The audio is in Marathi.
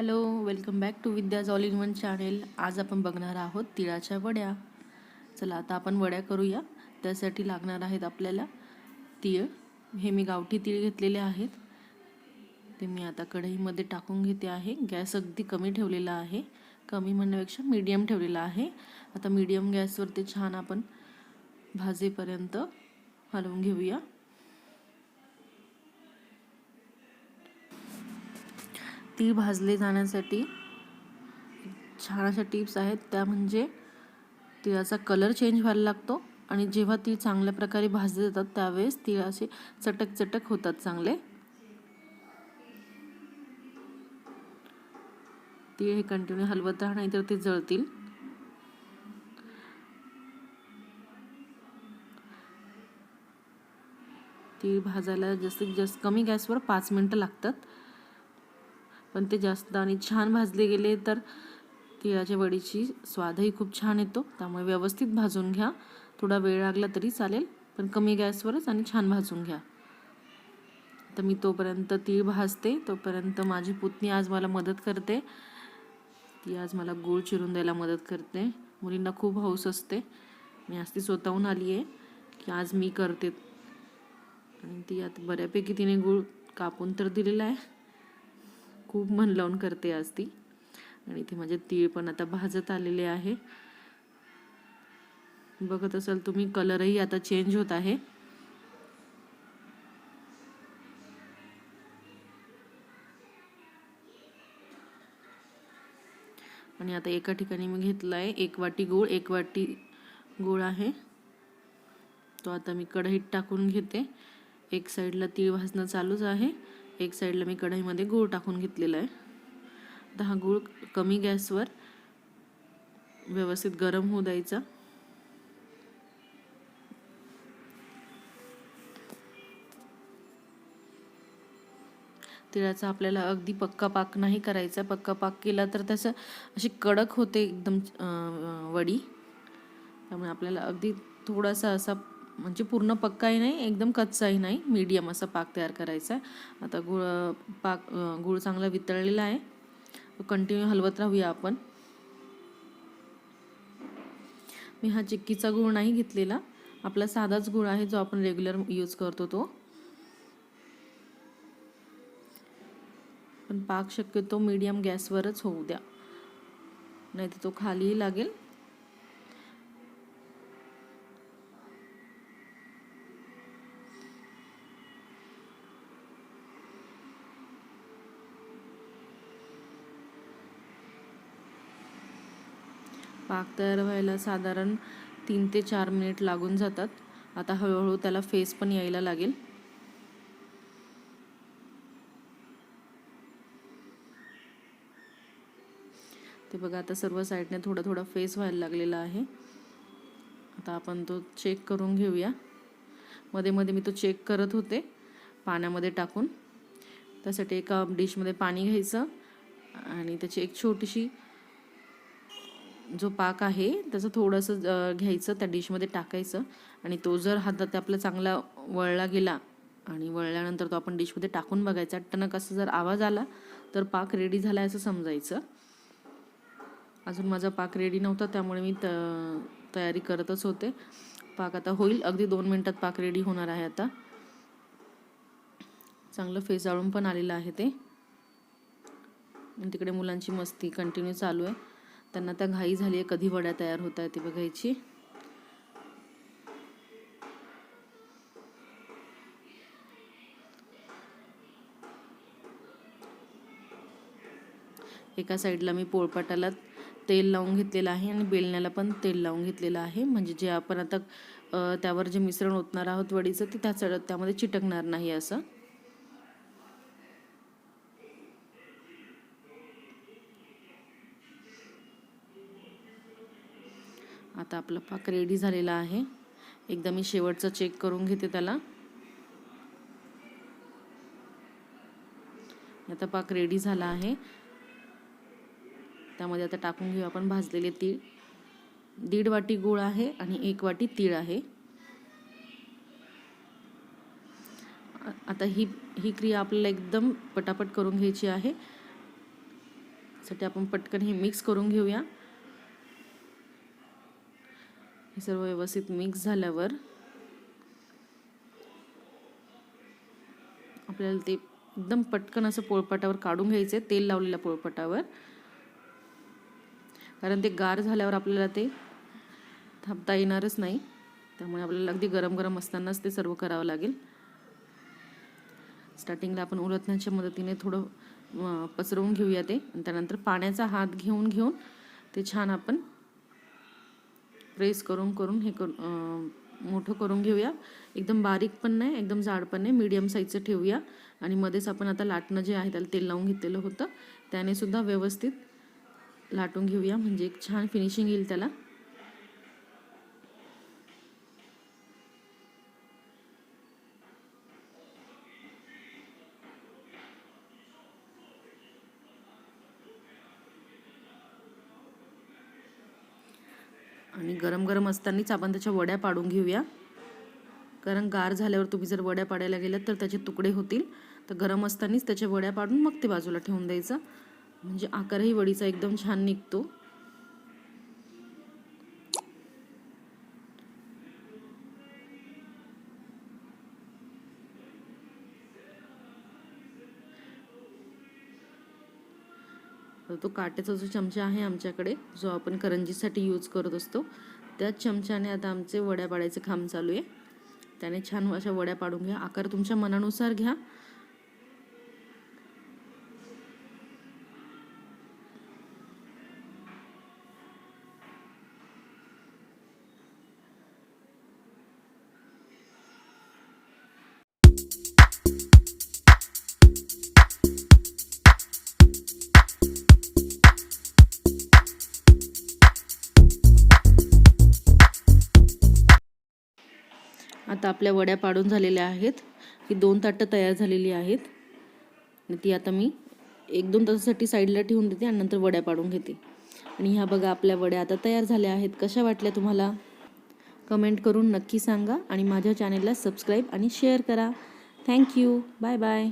Hello welcome back to Vidya's all in one channel आज आपण बघणार आहोत तिळाच्या वड्या. चला आता आपण वड्या करूया. त्यासाठी लागणार आहेत आपल्याला तीळ. हे मी गावठी तीळ घेतलेले आहेत. ते मी आता कढईमध्ये टाकून घेते आहे. गॅस अगदी कमी ठेवलेला आहे. कमी म्हणण्यापेक्षा मीडियम ठेवलेला आहे. आता मीडियम गॅसवर ते छान आपण भाजेपर्यंत हलवून घेऊया. तीळ भाजले जाण्यासाठी छान अशा टिप्स आहेत. त्या म्हणजे तिळाचा कलर चेंज व्हायला लागतो आणि जेव्हा तीळ चांगल्या प्रकारे भाजले जातात त्यावेळेस तीळ असे चटक चटक होतात चांगले. तीळ हे कंटिन्यू हलवत राहा नाहीतर ते जळतील. तीळ भाजायला जास्तीत जास्त कमी गॅसवर पाच मिनटं लागतात. पण ते जास्त आणि छान भाजले गेले तर तिळाच्या वडीची स्वादही खूप छान येतो. त्यामुळे व्यवस्थित भाजून घ्या. थोडा वेळ लागला तरी चालेल पण कमी गॅसवरच आणि छान भाजून घ्या. तर मी तोपर्यंत तीळ भाजते. तोपर्यंत माझी पुतणी आज मला मदत करते. ती आज मला गूळ चिरून द्यायला मदत करते. मुलींना खूप हौस असते. मी आज ती स्वतःहून आली आहे की आज मी करते. आणि ती आता बऱ्यापैकी तिने गूळ कापून तर दिलेला आहे. खूप मन लावून करते आज ती. आणि इथे माझे तीळ पण आता भाजत आलेले आहे. बघत असाल तुम्ही कलरही आता चेंज होत आहे. आणि आता एका ठिकाणी मी घेतला आहे एक वाटी गूळ एक वाटी गूळ आहे. तो आता मी कढईत टाकून घेते. एक साईडला तीळ भाजणं चालूच आहे. एक साईडला मी कढईमध्ये गूळ टाकून घेतलेला आहे. आता हा गूळ कमी गॅसवर व्यवस्थित गरम होऊ द्यायचा. तिळाचा आपल्याला अगदी पक्का पाक नाही करायचा. पक्का पाक केला तर त्याचं अशी कडक होते एकदम वडी. त्यामुळे आपल्याला अगदी थोडासा असा म्हणजे पूर्ण पक्काही नाही एकदम कच्चाही नाही. मीडियम असा पाक तयार करायचा आहे. आता गुळ पाक गुळ चांगला वितळलेला आहे. कंटिन्यू हलवत राहूया आपण. मी हा चिक्कीचा गुळ नाही घेतलेला. आपला साधाच गुळ आहे जो आपण रेग्युलर यूज करतो तो. पण पाक शक्यतो मीडियम गॅसवरच होऊ द्या. नाही तर तो खालीही लागेल. पाक तयार व्हायला साधारण तीन ते चार मिनिट लागून जातात. आता हळूहळू त्याला फेस पण यायला लागेल. ते बघा आता सर्व साईडने थोडा थोडा फेस व्हायला लागलेला आहे. आता आपण तो चेक करून घेऊया. मध्ये मध्ये मी तो चेक करत होते पाण्यामध्ये टाकून. त्यासाठी एका डिशमध्ये पाणी घ्यायचं आणि त्याची एक छोटीशी जो पाक आहे त्याचं थोडंसं घ्यायचं त्या डिशमध्ये टाकायचं आणि तो जर हातात आपला चांगला वळला गेला आणि वळल्यानंतर तो आपण डिशमध्ये टाकून बघायचा. टणक असं जर आवाज आला तर पाक रेडी झाला असं समजायचं. अजून माझा पाक रेडी नव्हता त्यामुळे मी त तयारी करतच होते. पाक आता होईल. अगदी दोन मिनटात पाक रेडी होणार आहे आता. चांगलं फेसाळून पण आलेलं आहे ते. तिकडे मुलांची मस्ती कंटिन्यू चालू आहे. त्यांना त्या घाई झाली आहे कधी वड्या तयार होत आहे ती बघायची. एका साईडला मी पोळपाटाला तेल लावून घेतलेलं आहे आणि बेलण्याला पण तेल लावून घेतलेलं आहे. म्हणजे जे आपण आता त्यावर जे मिश्रण ओतणार आहोत वडीचं ते त्या चढत त्यामध्ये चिटकणार नाही असं. आता आपला पाक रेडी झालेला आहे. एकदा मी शेवटचा चेक करून घेते त्याला. आता पाक रेडी झाला आहे. त्यामध्ये आता टाकून घेऊ आपण भाजलेले तीळ. दीड वाटी गूळ आहे आणि एक वाटी तीळ आहे. आता ही ही क्रिया आपल्याला एकदम पटापट करून घ्यायची आहे. साठी आपण पटकन हे मिक्स करून घेऊया. हे सर्व व्यवस्थित मिक्स झाल्यावर आपल्याला ते एकदम पटकन असं पोळपाटावर काढून घ्यायचं आहे तेल लावलेल्या पोळपाटावर. कारण ते गार झाल्यावर आपल्याला ते थापता येणारच नाही. त्यामुळे आपल्याला अगदी गरम गरम असतानाच ते सर्व करावं लागेल. स्टार्टिंगला आपण उलथण्याच्या मदतीने थोडं पसरवून घेऊया ते. त्यानंतर पाण्याचा हात घेऊन घेऊन ते छान आपण प्रेस करून करून हे करून मोठं करून घेऊया. एकदम बारीक पण नाही एकदम जाड पण नाही मीडियम साईजचं ठेवूया. आणि मध्येच आपण आता लाटणं जे आहे त्याला तेल लावून घेतलेलं होतं त्याने सुद्धा व्यवस्थित लाटून घेऊया. म्हणजे एक छान फिनिशिंग येईल त्याला. आणि गरम गरम असतानाच आपण त्याच्या वड्या पाडून घेऊया. कारण गार झाल्यावर तुम्ही जर वड्या पाडायला गेलात तर त्याचे तुकडे होतील. तर गरम असतानाच त्याच्या वड्या पाडून मग ते बाजूला ठेवून द्यायचं. म्हणजे आकारही वडीचा एकदम छान निघतो. तर तो काट्याचा जो चमचा आहे आमच्याकडे जो आपण करंजीसाठी यूज करत असतो त्याच चमच्याने आता आमचे वड्या पाडायचे काम चालू आहे. त्याने छान अशा वड्या पाडून घ्या. आकार तुमच्या मनानुसार घ्या. आपल्या वड्या पाडून झालेल्या आहेत. ही दोन ताटं तयार झालेली आहेत. आणि ती आता मी एक दोन तासासाठी साईडला ठेवून देते आणि नंतर वड्या पाडून घेते. आणि ह्या बघा आपल्या वड्या आता तयार झाल्या आहेत. कशा वाटल्या तुम्हाला? कमेंट करून नक्की सांगा आणि माझ्या चॅनेलला सबस्क्राईब आणि शेअर करा. Thank you bye bye.